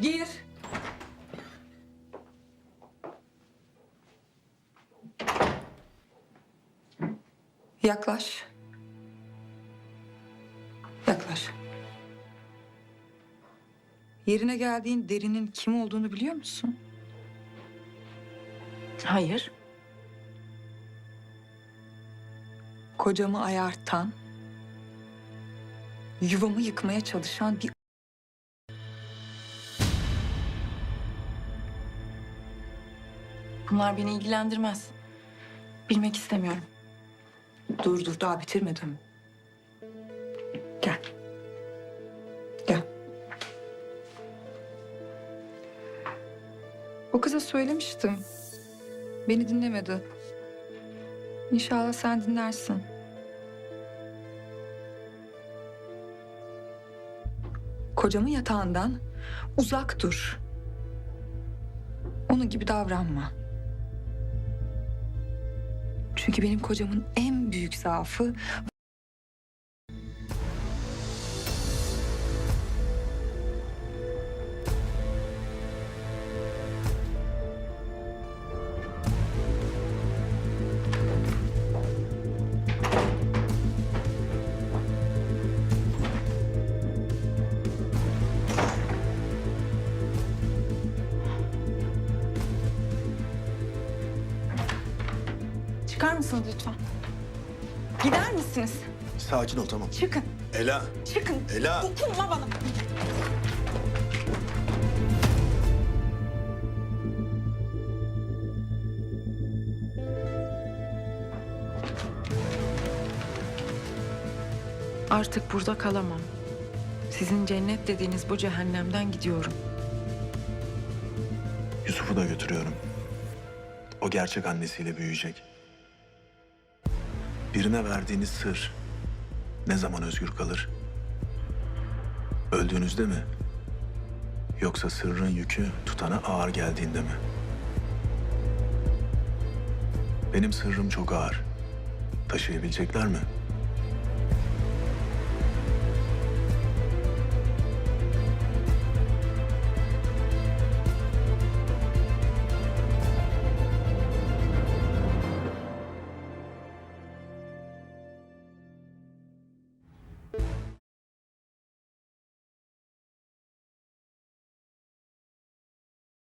Gir. Yaklaş. Yaklaş. Yerine geldiğin derinin kim olduğunu biliyor musun? Hayır. Kocamı ayartan, yuvamı yıkmaya çalışan bir Bunlar beni ilgilendirmez. Bilmek istemiyorum. Dur dur daha bitirmedim. Gel. Gel. O kıza söylemiştim. Beni dinlemedi. İnşallah sen dinlersin. Kocamın yatağından uzak dur. Onun gibi davranma. Çünkü benim kocamın en büyük zaafı Çıkar mısınız lütfen? Gider misiniz? Sakin ol tamam. Çıkın. Ela, Çıkın. Ela. Dokunma bana. Artık burada kalamam. Sizin cennet dediğiniz bu cehennemden gidiyorum. Yusuf'u da götürüyorum. O gerçek annesiyle büyüyecek. Birine verdiğiniz sır ne zaman özgür kalır? Öldüğünüzde mi? Yoksa sırrın yükü tutana ağır geldiğinde mi? Benim sırrım çok ağır. Taşıyabilecekler mi?